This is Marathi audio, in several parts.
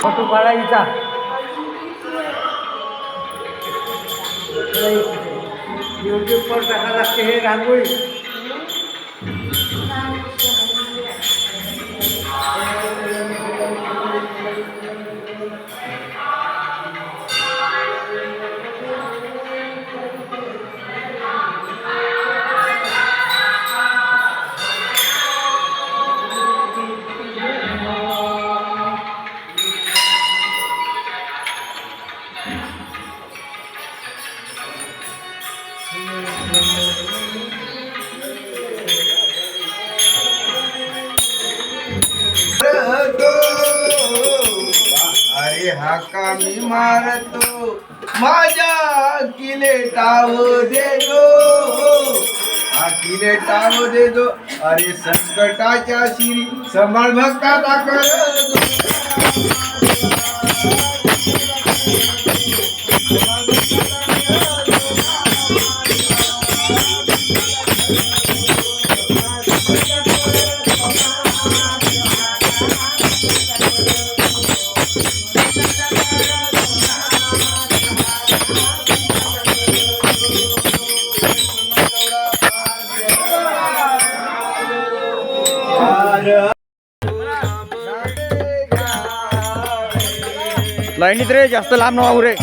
फोटो काढायचा युट्यूबवर टाका लागते हे रांगोळी अरे का मी मारतो. माझ्या किले टाव दे गो हा किले टाव दे दो अरे संकटाच्या शिरी संभाळ भक्ताचा कर लाईनीत रे जास्त लांब नवा रे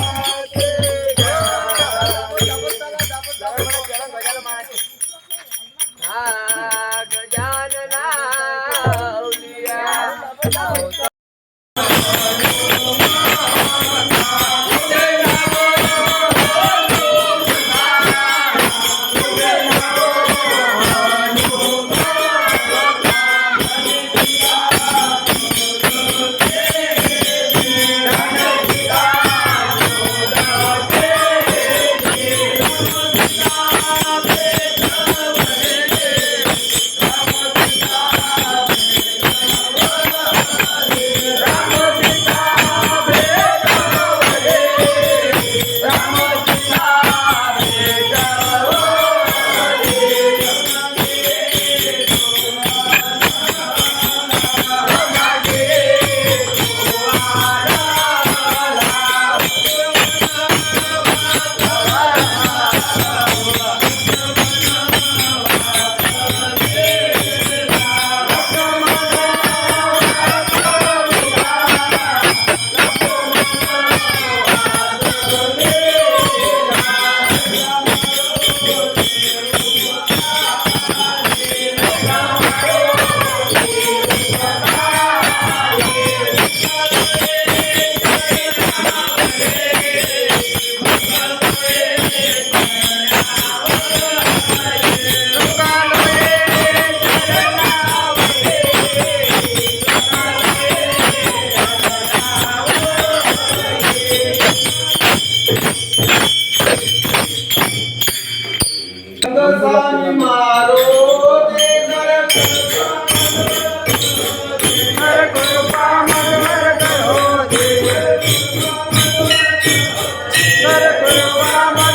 Let it go,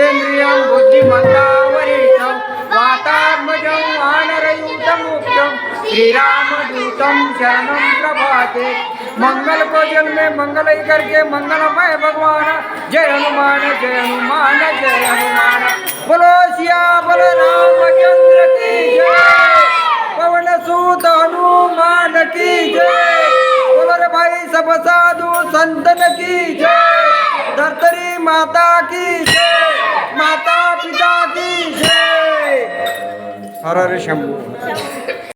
జితేంద్రియం బుద్ధిమంతావరీతం వాతాత్మజం వానరయూతముక్తం श्रीरामदूतम शरणम प्रभाते। मंगल को जल में मंगल ही करके मंगलमय भगवान। जय हनुमान जय हनुमान जय हनुमान। बोलो सिया बलराम चंद्र की जय। హరహర శంభు.